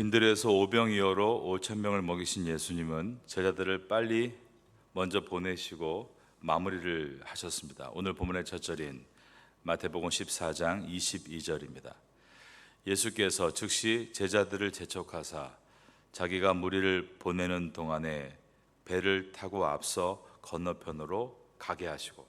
빈들에서 오병이어로 5천 명을 먹이신 예수님은 제자들을 빨리 먼저 보내시고 마무리를 하셨습니다. 오늘 본문의 첫 절인 마태복음 14장 22절입니다. 예수께서 즉시 제자들을 재촉하사 자기가 무리를 보내는 동안에 배를 타고 앞서 건너편으로 가게 하시고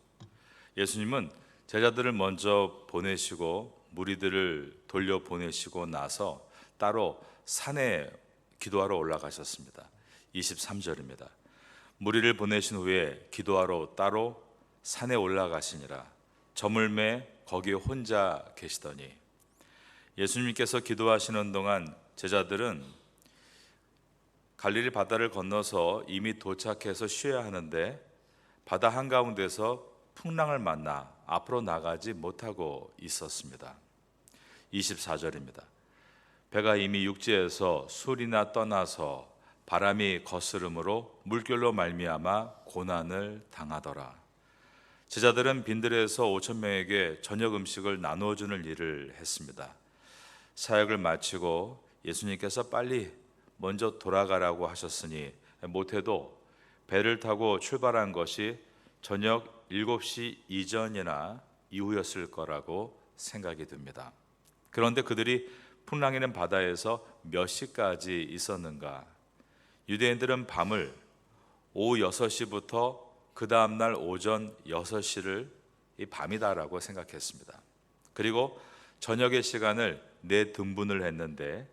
예수님은 제자들을 먼저 보내시고 무리들을 돌려 보내시고 나서 따로 산에 기도하러 올라가셨습니다. 23절입니다. 무리를 보내신 후에 기도하러 따로 산에 올라가시니라. 저물매 거기에 혼자 계시더니 예수님께서 기도하시는 동안 제자들은 갈릴리 바다를 건너서 이미 도착해서 쉬어야 하는데 바다 한가운데서 풍랑을 만나 앞으로 나가지 못하고 있었습니다. 24절입니다. 배가 이미 육지에서 술이나 떠나서 바람이 거스름으로 물결로 말미암아 고난을 당하더라. 제자들은 빈들에서 5천 명에게 저녁 음식을 나누어 주는 일을 했습니다. 사역을 마치고 예수님께서 빨리 먼저 돌아가라고 하셨으니 못해도 배를 타고 출발한 것이 저녁 7시 이전이나 이후였을 거라고 생각이 듭니다. 그런데 그들이 풍랑이는 바다에서 몇 시까지 있었는가? 유대인들은 밤을 오후 6시부터 그 다음 날 오전 6시를 이 밤이다라고 생각했습니다. 그리고 저녁의 시간을 네 등분을 했는데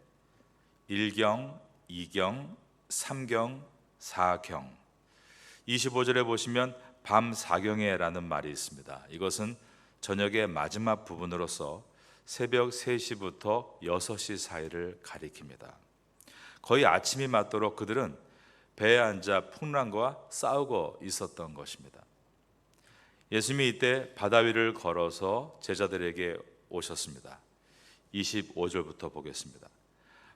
1경, 2경, 3경, 4경. 25절에 보시면 밤 4경에라는 말이 있습니다. 이것은 저녁의 마지막 부분으로서 새벽 3시부터 6시 사이를 가리킵니다. 거의 아침이 맞도록 그들은 배에 앉아 풍랑과 싸우고 있었던 것입니다. 예수님이 이때 바다 위를 걸어서 제자들에게 오셨습니다. 25절부터 보겠습니다.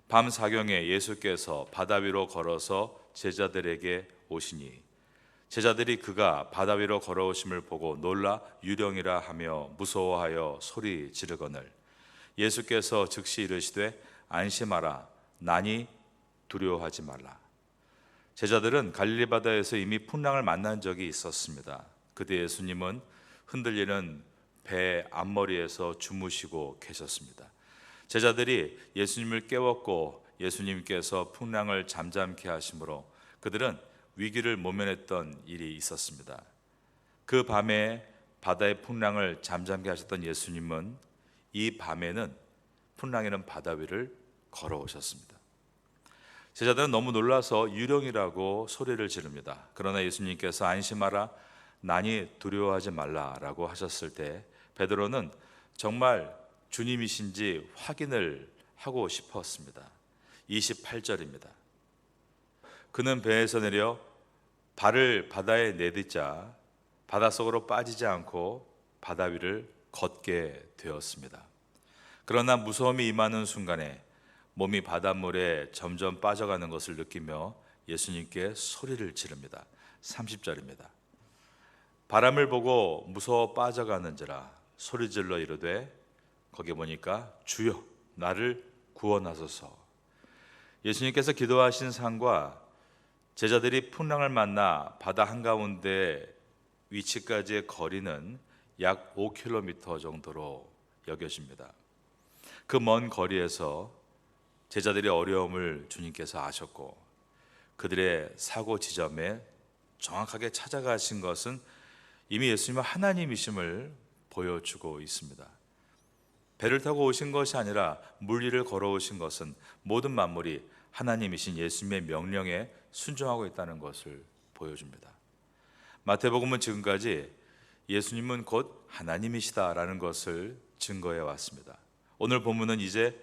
밤 사경에 예수께서 바다 위로 걸어서 제자들에게 오시니 제자들이 그가 바다 위로 걸어오심을 보고 놀라 유령이라 하며 무서워하여 소리 지르거늘 예수께서 즉시 이르시되 안심하라 나니 두려워하지 말라 제자들은 갈릴리 바다에서 이미 풍랑을 만난 적이 있었습니다. 그때 예수님은 흔들리는 배 앞머리에서 주무시고 계셨습니다. 제자들이 예수님을 깨웠고 예수님께서 풍랑을 잠잠케 하심으로 그들은 위기를 모면했던 일이 있었습니다. 그 밤에 바다의 풍랑을 잠잠케 하셨던 예수님은 이 밤에는 풍랑에는 바다 위를 걸어오셨습니다. 제자들은 너무 놀라서 유령이라고 소리를 지릅니다. 그러나 예수님께서 안심하라 난이 두려워하지 말라라고 하셨을 때 베드로는 정말 주님이신지 확인을 하고 싶었습니다. 28절입니다. 그는 배에서 내려 발을 바다에 내딛자 바닷속으로 빠지지 않고 바다 위를 걷게 되었습니다. 그러나 무서움이 임하는 순간에 몸이 바닷물에 점점 빠져가는 것을 느끼며 예수님께 소리를 지릅니다. 30절입니다. 바람을 보고 무서워 빠져가는지라 소리질러 이르되 거기 보니까 주여 나를 구원하소서. 예수님께서 기도하신 산과 제자들이 풍랑을 만나 바다 한가운데 위치까지의 거리는 약 5km 정도로 여겨집니다. 그 먼 거리에서 제자들의 어려움을 주님께서 아셨고 그들의 사고 지점에 정확하게 찾아가신 것은 이미 예수님은 하나님이심을 보여주고 있습니다. 배를 타고 오신 것이 아니라 물 위를 걸어오신 것은 모든 만물이 하나님이신 예수님의 명령에 순종하고 있다는 것을 보여줍니다. 마태복음은 지금까지 예수님은 곧 하나님이시다라는 것을 증거해 왔습니다. 오늘 본문은 이제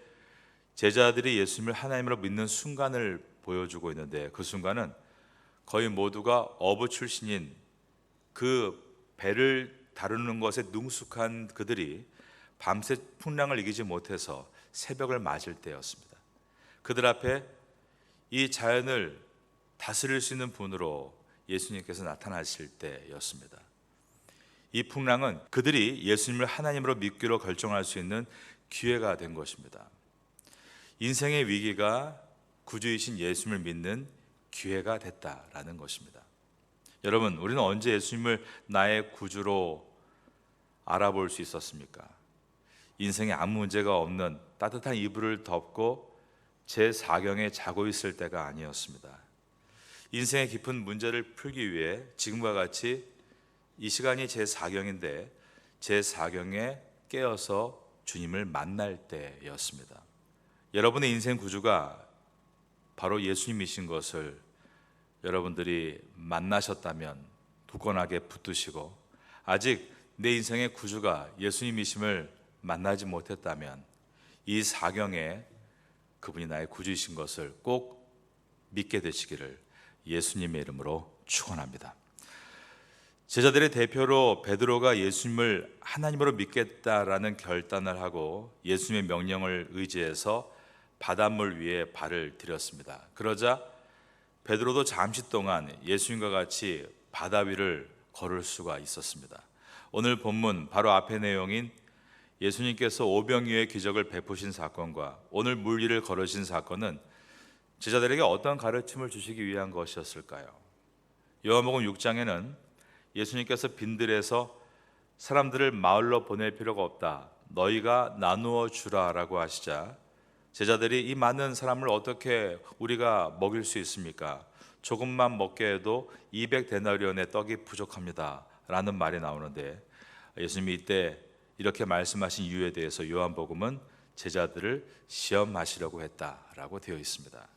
제자들이 예수님을 하나님으로 믿는 순간을 보여주고 있는데 그 순간은 거의 모두가 어부 출신인 그 배를 다루는 것에 능숙한 그들이 밤새 풍랑을 이기지 못해서 새벽을 맞을 때였습니다. 그들 앞에 이 자연을 다스릴 수 있는 분으로 예수님께서 나타나실 때였습니다. 이 풍랑은 그들이 예수님을 하나님으로 믿기로 결정할 수 있는 기회가 된 것입니다. 인생의 위기가 구주이신 예수님을 믿는 기회가 됐다라는 것입니다. 여러분, 우리는 언제 예수님을 나의 구주로 알아볼 수 있었습니까? 인생에 아무 문제가 없는 따뜻한 이불을 덮고 제 사경에 자고 있을 때가 아니었습니다. 인생의 깊은 문제를 풀기 위해 지금과 같이 이 시간이 제 사경인데 제 사경에 깨어서 주님을 만날 때였습니다. 여러분의 인생 구주가 바로 예수님이신 것을 여러분들이 만나셨다면 굳건하게 붙드시고 아직 내 인생의 구주가 예수님이심을 만나지 못했다면 이 사경에 그분이 나의 구주이신 것을 꼭 믿게 되시기를 예수님의 이름으로 축원합니다. 제자들의 대표로 베드로가 예수님을 하나님으로 믿겠다라는 결단을 하고 예수님의 명령을 의지해서 바닷물 위에 발을 들였습니다. 그러자 베드로도 잠시 동안 예수님과 같이 바다 위를 걸을 수가 있었습니다. 오늘 본문 바로 앞의 내용인 예수님께서 오병이어의 기적을 베푸신 사건과 오늘 물 위를 걸으신 사건은 제자들에게 어떤 가르침을 주시기 위한 것이었을까요? 요한복음 6장에는 예수님께서 빈들에서 사람들을 마을로 보낼 필요가 없다. 너희가 나누어 주라라고 하시자 제자들이 이 많은 사람을 어떻게 우리가 먹일 수 있습니까? 조금만 먹게 해도 200데나리온의 떡이 부족합니다. 라는 말이 나오는데 예수님이 이때 이렇게 말씀하신 이유에 대해서 요한복음은 제자들을 시험하시려고 했다라고 되어 있습니다.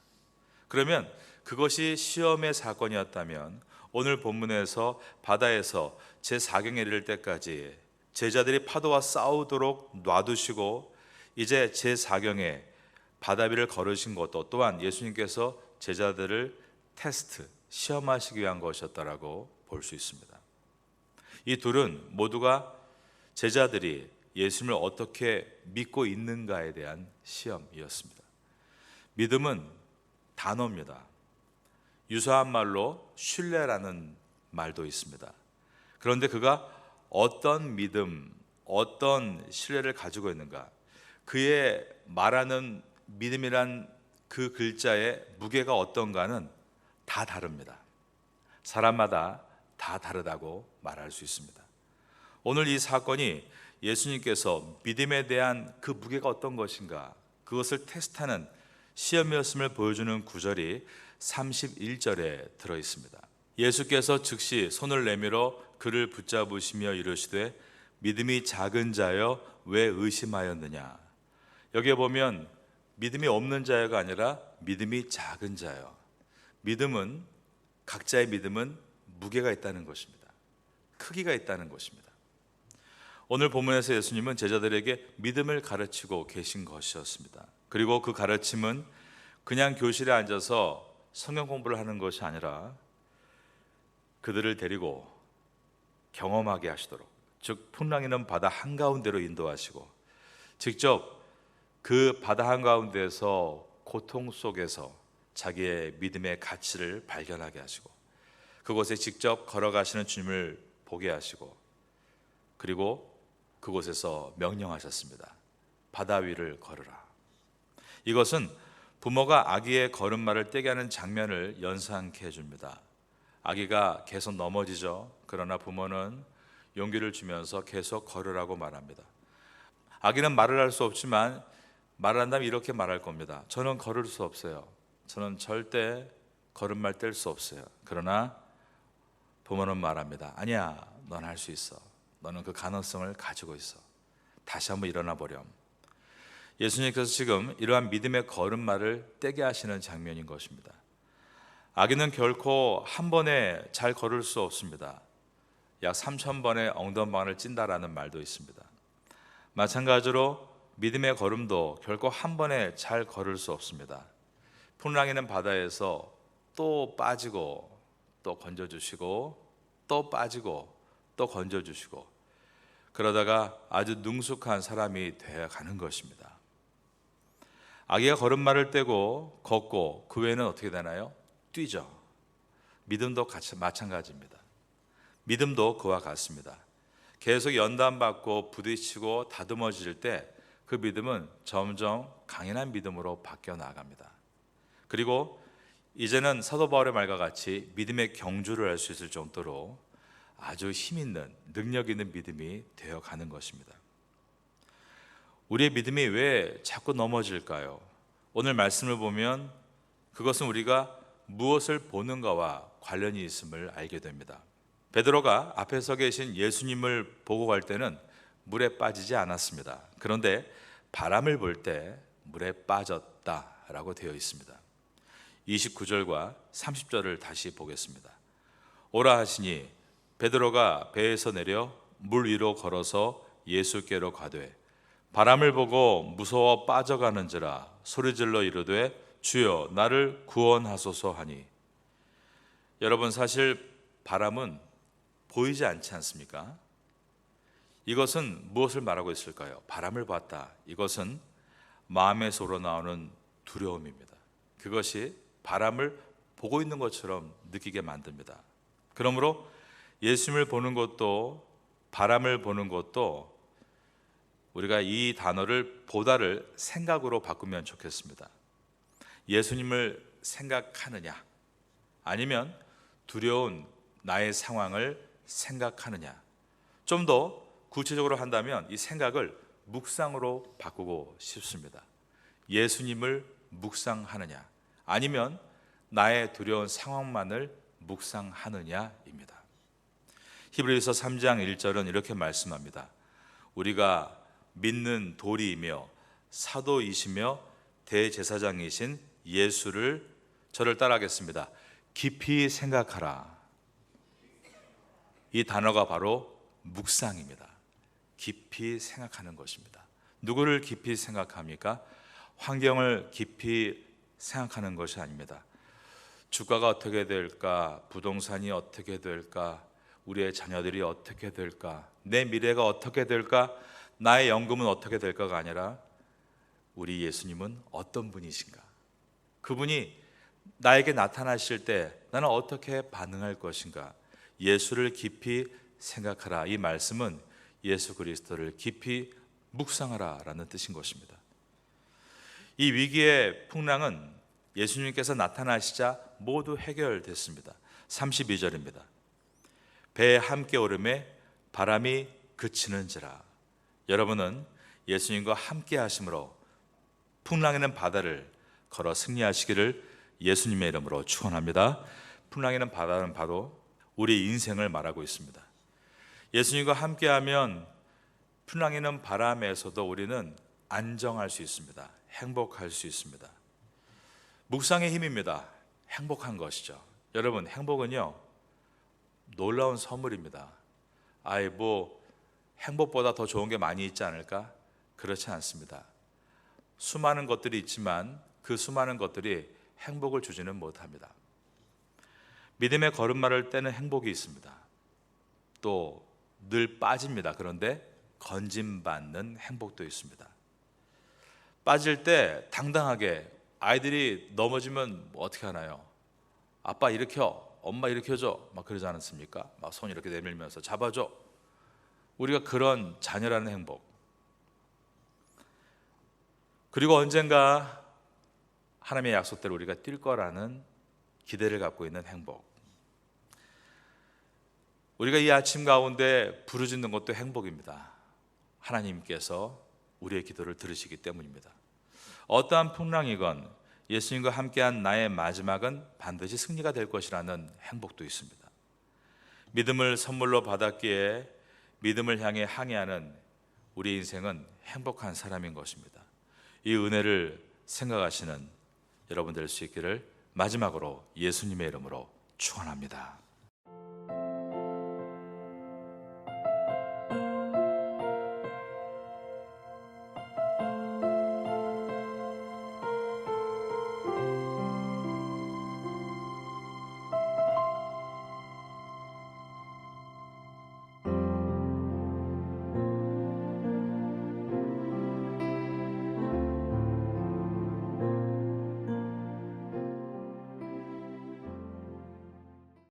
그러면 그것이 시험의 사건이었다면 오늘 본문에서 바다에서 제 사경에 이를 때까지 제자들이 파도와 싸우도록 놔두시고 이제 제 사경에 바다 위를 걸으신 것도 또한 예수님께서 제자들을 테스트 시험하시기 위한 것이었다라고 볼 수 있습니다. 이 둘은 모두가 제자들이 예수님을 어떻게 믿고 있는가에 대한 시험이었습니다. 믿음은 단어입니다. 유사한 말로 신뢰라는 말도 있습니다. 그런데 그가 어떤 믿음, 어떤 신뢰를 가지고 있는가? 그의 말하는 믿음이란 그 글자의 무게가 어떤가는 다 다릅니다. 사람마다 다 다르다고 말할 수 있습니다. 오늘 이 사건이 예수님께서 믿음에 대한 그 무게가 어떤 것인가 그것을 테스트하는 시험이었음을 보여주는 구절이 31절에 들어 있습니다. 예수께서 즉시 손을 내밀어 그를 붙잡으시며 이르시되 믿음이 작은 자여 왜 의심하였느냐. 여기에 보면 믿음이 없는 자여가 아니라 믿음이 작은 자여. 믿음은 각자의 믿음은 무게가 있다는 것입니다. 크기가 있다는 것입니다. 오늘 본문에서 예수님은 제자들에게 믿음을 가르치고 계신 것이었습니다. 그리고 그 가르침은 그냥 교실에 앉아서 성경 공부를 하는 것이 아니라 그들을 데리고 경험하게 하시도록 즉 풍랑이는 바다 한가운데로 인도하시고 직접 그 바다 한가운데에서 고통 속에서 자기의 믿음의 가치를 발견하게 하시고 그곳에 직접 걸어가시는 주님을 보게 하시고 그리고 그곳에서 명령하셨습니다. 바다 위를 걸으라. 이것은 부모가 아기의 걸음마를 떼게 하는 장면을 연상케 해줍니다. 아기가 계속 넘어지죠. 그러나 부모는 용기를 주면서 계속 걸으라고 말합니다. 아기는 말을 할 수 없지만 말을 한다면 이렇게 말할 겁니다. 저는 걸을 수 없어요. 저는 절대 걸음말 뗄 수 없어요. 그러나 부모는 말합니다. 아니야, 넌 할 수 있어. 너는 그 가능성을 가지고 있어. 다시 한번 일어나 보렴. 예수님께서 지금 이러한 믿음의 걸음마를 떼게 하시는 장면인 것입니다. 아기는 결코 한 번에 잘 걸을 수 없습니다. 약 3천 번의 엉덩방을 찐다라는 말도 있습니다. 마찬가지로 믿음의 걸음도 결코 한 번에 잘 걸을 수 없습니다. 풍랑이는 바다에서 또 빠지고 또 건져주시고 또 빠지고 또 건져주시고 그러다가 아주 능숙한 사람이 되어 가는 것입니다. 아기가 걸음마를 떼고 걷고 그 외에는 어떻게 되나요? 뛰죠. 믿음도 같이 마찬가지입니다. 믿음도 그와 같습니다. 계속 연단받고 부딪히고 다듬어질 때 그 믿음은 점점 강인한 믿음으로 바뀌어 나갑니다. 그리고 이제는 사도 바울의 말과 같이 믿음의 경주를 할 수 있을 정도로 아주 힘 있는 능력 있는 믿음이 되어 가는 것입니다. 우리의 믿음이 왜 자꾸 넘어질까요? 오늘 말씀을 보면 그것은 우리가 무엇을 보는가와 관련이 있음을 알게 됩니다. 베드로가 앞에 서 계신 예수님을 보고 갈 때는 물에 빠지지 않았습니다. 그런데 바람을 볼 때 물에 빠졌다라고 되어 있습니다. 29절과 30절을 다시 보겠습니다. 오라 하시니 베드로가 배에서 내려 물 위로 걸어서 예수께로 가되 바람을 보고 무서워 빠져가는지라 소리질러 이르되 주여 나를 구원하소서 하니 여러분 사실 바람은 보이지 않지 않습니까? 이것은 무엇을 말하고 있을까요? 바람을 봤다. 이것은 마음에서 우러나오는 두려움입니다. 그것이 바람을 보고 있는 것처럼 느끼게 만듭니다. 그러므로 예수님을 보는 것도 바람을 보는 것도 우리가 이 단어를 보다를 생각으로 바꾸면 좋겠습니다. 예수님을 생각하느냐 아니면 두려운 나의 상황을 생각하느냐 좀 더 구체적으로 한다면 이 생각을 묵상으로 바꾸고 싶습니다. 예수님을 묵상하느냐 아니면 나의 두려운 상황만을 묵상하느냐입니다. 히브리서 3장 1절은 이렇게 말씀합니다. 우리가 믿는 도리이며 사도이시며 대제사장이신 예수를 저를 따라하겠습니다. 깊이 생각하라. 이 단어가 바로 묵상입니다. 깊이 생각하는 것입니다. 누구를 깊이 생각합니까? 환경을 깊이 생각하는 것이 아닙니다. 주가가 어떻게 될까? 부동산이 어떻게 될까? 우리의 자녀들이 어떻게 될까? 내 미래가 어떻게 될까? 나의 연금은 어떻게 될까가 아니라 우리 예수님은 어떤 분이신가? 그분이 나에게 나타나실 때 나는 어떻게 반응할 것인가? 예수를 깊이 생각하라. 이 말씀은 예수 그리스도를 깊이 묵상하라라는 뜻인 것입니다. 이 위기의 풍랑은 예수님께서 나타나시자 모두 해결됐습니다. 32절입니다. 배에 함께 오름에 바람이 그치는지라. 여러분은 예수님과 함께 하심으로 풍랑에 는 바다를 걸어 승리하시기를 예수님의 이름으로 축원합니다. 풍랑에 는 바다는 바로 우리 인생을 말하고 있습니다. 예수님과 함께하면 풍랑에 는 바람에서도 우리는 안정할 수 있습니다. 행복할 수 있습니다. 묵상의 힘입니다. 행복한 것이죠. 여러분, 행복은요, 놀라운 선물입니다. 아이, 뭐, 행복보다 더 좋은 게 많이 있지 않을까? 그렇지 않습니다. 수많은 것들이 있지만 그 수많은 것들이 행복을 주지는 못합니다. 믿음의 걸음마를 떼는 행복이 있습니다. 또 늘 빠집니다. 그런데 건짐받는 행복도 있습니다. 빠질 때 당당하게 아이들이 넘어지면 뭐 어떻게 하나요? 아빠 일으켜, 엄마 일으켜줘, 막 그러지 않습니까? 막 손 이렇게 내밀면서 잡아줘. 우리가 그런 자녀라는 행복. 그리고 언젠가 하나님의 약속대로 우리가 뛸 거라는 기대를 갖고 있는 행복. 우리가 이 아침 가운데 부르짖는 것도 행복입니다. 하나님께서 우리의 기도를 들으시기 때문입니다. 어떠한 풍랑이건 예수님과 함께한 나의 마지막은 반드시 승리가 될 것이라는 행복도 있습니다. 믿음을 선물로 받았기에 믿음을 향해 항해하는 우리 인생은 행복한 사람인 것입니다. 이 은혜를 생각하시는 여러분 될 수 있기를 마지막으로 예수님의 이름으로 축원합니다.